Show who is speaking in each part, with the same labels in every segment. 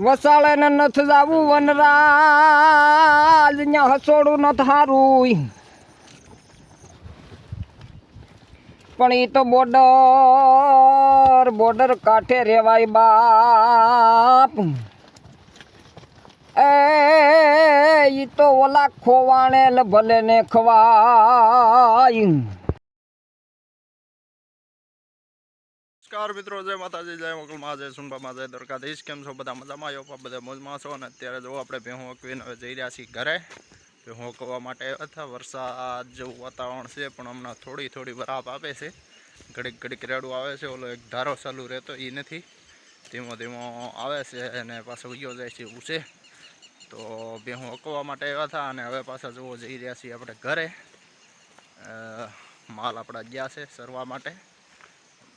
Speaker 1: વસાળે ને નથ જાવું વનરાજ, ન્યા હસોડું નથ હારું પણ એ તો બોર્ડર બોર્ડર કાંઠે રેવાય બાપ. એ, ઈ તો ઓલા ખોવાણે ભલે ને ખવાય.
Speaker 2: નમસ્કાર મિત્રો, જય માતાજી, જય મોકલમાં જય સુનભામાં જય દ્વારકાધીશ. કેમ છો? બધા મજામાં? આવ્યો બધા મોજમાં છો. અને અત્યારે જો આપણે ભેહું અકવીને હવે જઈ રહ્યા છીએ ઘરે. ભેહું અકવા માટે અથવા વરસાદ જેવું વાતાવરણ છે, પણ હમણાં થોડી થોડી બરાબ આપે છે. ઘડીક ઘડીક રેડું આવે છે, ઓલો એક ધારો ચાલુ રહેતો એ નથી. ધીમો ધીમો આવે છે અને પાછો ઉયો જાય છે એવું છે. તો ભેહું અકવા માટે આવ્યા હતા અને હવે પાછા જોવો જઈ રહ્યા છીએ આપણે ઘરે. માલ આપણા ગયા છે, સરવા માટે.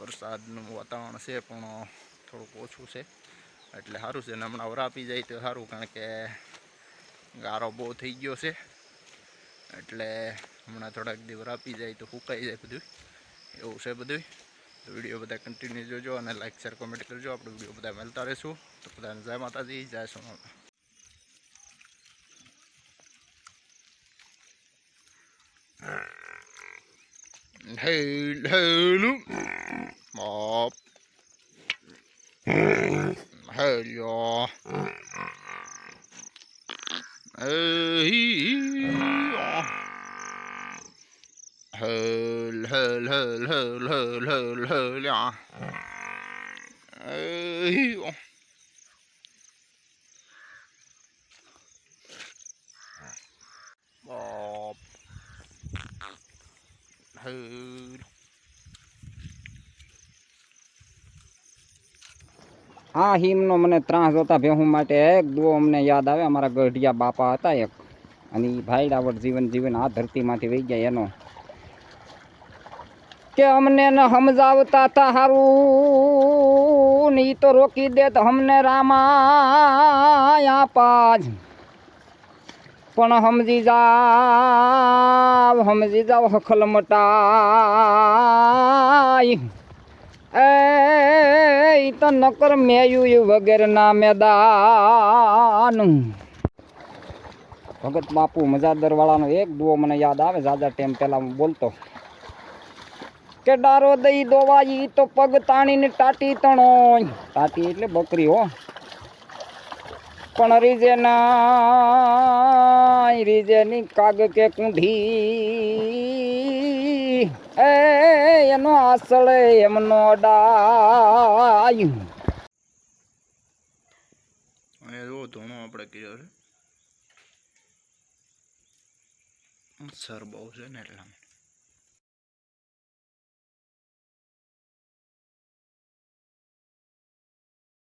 Speaker 2: વરસાદનું વાતાવરણ છે પણ થોડુંક ઓછું છે. એટલે સારું છે ને હમણાં વરાપી જાય તો સારું કારણ કે ગારો બહુ થઈ ગયો છે. એટલે હમણાં થોડાક દી વરાપી જાય તો સુકાઈ જાય બધું એવું છે બધું તો વીડિયો બધા કન્ટિન્યુ જોજો અને લાઈક શેર કોમેન્ટ કરજો. આપણે વીડિયો બધા મળતા રહીશું. તો બધાને જય માતાજી જય સોનામાં Hey, hello. một. Hơi vô. Hơi hơi hơi hơi hơi hơi hơi là dạ. một. Hơi
Speaker 1: હા, હિમનો મને ત્રાસ જોતા ભેહું માટે એક દુઓ અમને યાદ આવે, અમારા ગઢિયા બાપા હતા એક. અને એ ભાઈડાવટ જીવન જીવન આ ધરતીમાંથી વહી ગયા એનો. કે અમને ન સમજાવતા તા હારું, ને ઈ તો રોકી દે તો અમને રામાયા પાજ પણ સમજી જાવ સમજી જાવ હખલ મટાય. એ તો નકર મેયું વગેરેના મેદાન. ભગત બાપુ મજાદર વાળાનો એક દુઓ મને યાદ આવે ઝાઝા ટાઈમ પહેલા હું બોલતો. કે ડારો દઈ દોવાઈ, તો પગ તાણીને ટાટી તણો. ટાટી એટલે બકરી હો. પણ રીજે ના, રીજે ની કાગ કે કુંઢી. એ, એનો આસળે એમનો ડાય.
Speaker 2: અહીંયા જુઓ ધૂણો આપણે કર્યો છે. સર બહુ છે ને